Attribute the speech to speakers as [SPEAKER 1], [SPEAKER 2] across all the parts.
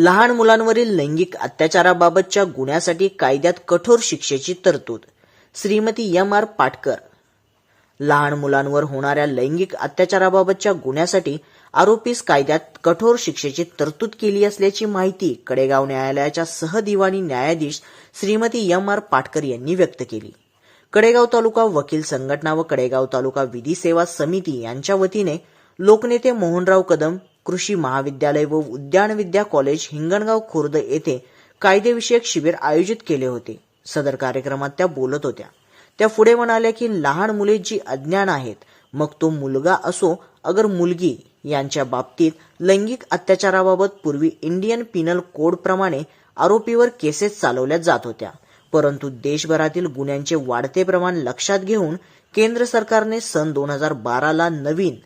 [SPEAKER 1] लहान मुलांवरील लैंगिक अत्याचाराबाबतच्या गुन्ह्यासाठी कायद्यात कठोर शिक्षेची तरतूद. Shrimati M R Patkar. लहान मुलांवर होणाऱ्या लैंगिक अत्याचाराबाबतच्या गुन्ह्यासाठी आरोपीस कायद्यात कठोर शिक्षेची तरतूद केली असल्याची माहिती कडेगाव न्यायालयाच्या सहदिवाणी न्यायाधीश श्रीमती एम आर पाटकर यांनी व्यक्त केली. कडेगाव तालुका वकील संघटना व कडेगाव तालुका विधी सेवा समिती यांच्या वतीने लोकनेते मोहनराव कदम कृषी महाविद्यालय व उद्यान विद्या कॉलेज हिंगणगाव खुर्द येथे कायदेविषयक शिबिर आयोजित केले होते. सदर कार्यक्रमात त्या बोलत होत्या. त्या पुढे म्हणाल्या की लहान मुले जी अज्ञान आहेत मग तो मुलगा असो अगर मुलगी यांच्या बाबतीत लैंगिक अत्याचाराबाबत पूर्वी इंडियन पिनल कोड प्रमाणे आरोपीवर केसेस चालवल्या जात होत्या. परंतु देशभरातील गुन्ह्यांचे वाढते प्रमाण लक्षात घेऊन केंद्र सरकारने सन दोन हजार बाराला नवीन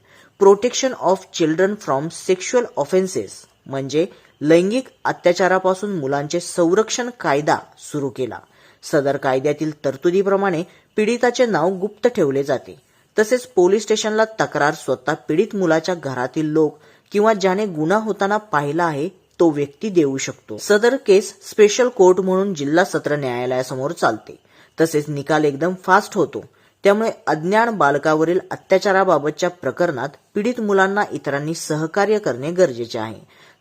[SPEAKER 1] protection of children from sexual offences म्हणजे लैंगिक अत्याचारापासून मुलांचे संरक्षण कायदा सुरू केला. सदर कायद्यातील तरतुदीप्रमाणे पीडिताचे नाव गुप्त ठेवले जाते. तसेच पोलीस स्टेशनला तक्रार स्वतः पीडित मुलाच्या घरातील लोक किंवा ज्याने गुन्हा होताना पाहिला आहे तो व्यक्ती देऊ शकतो. सदर केस स्पेशल कोर्ट म्हणून जिल्हा सत्र न्यायालयासमोर चालते. तसेच निकाल एकदम फास्ट होतो. त्यामुळे अज्ञान बालकावरील अत्याचाराबाबतच्या प्रकरणात पीडित मुलांना इतरांनी सहकार्य करणे गरजेचे आहे.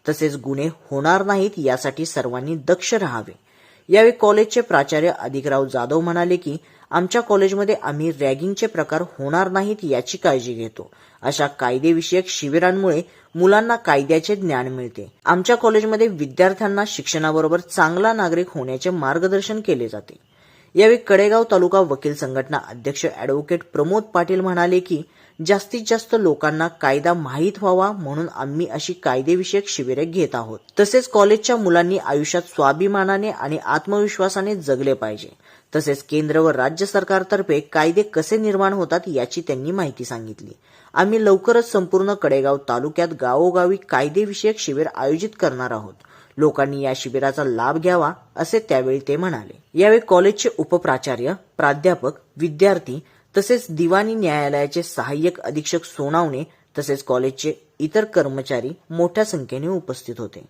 [SPEAKER 1] तसेच गुन्हे होणार नाहीत यासाठी सर्वांनी दक्ष राहावे. यावेळी कॉलेजचे प्राचार्य अधिकराव जाधव म्हणाले की आमच्या कॉलेजमध्ये आम्ही रॅगिंगचे प्रकार होणार नाहीत याची काळजी घेतो. अशा कायदेविषयक शिबिरांमुळे मुलांना कायद्याचे ज्ञान मिळते. आमच्या कॉलेजमध्ये विद्यार्थ्यांना शिक्षणाबरोबर चांगला नागरिक होण्याचे मार्गदर्शन केले जाते. यावेळी कडेगाव तालुका वकील संघटना अध्यक्ष अॅडव्होकेट प्रमोद पाटील म्हणाले की जास्तीत जास्त लोकांना कायदा माहीत व्हावा म्हणून आम्ही अशी कायदेविषयक शिबिरे घेत आहोत. तसेच कॉलेजच्या मुलांनी आयुष्यात स्वाभिमानाने आणि आत्मविश्वासाने जगले पाहिजे. तसेच केंद्र व राज्य सरकारतर्फे कायदे कसे निर्माण होतात याची त्यांनी माहिती सांगितली. आम्ही लवकरच संपूर्ण कडेगाव तालुक्यात गावोगावी कायदेविषयक शिबिर आयोजित करणार आहोत. लोकांनी या शिबिराचा लाभ घ्यावा असे त्यावेळी ते म्हणाले. यावेळी कॉलेजचे उपप्राचार्य प्राध्यापक विद्यार्थी तसेच दिवाणी न्यायालयाचे सहाय्यक अधीक्षक सोनावणे तसेच कॉलेजचे इतर कर्मचारी मोठ्या संख्येने उपस्थित होते.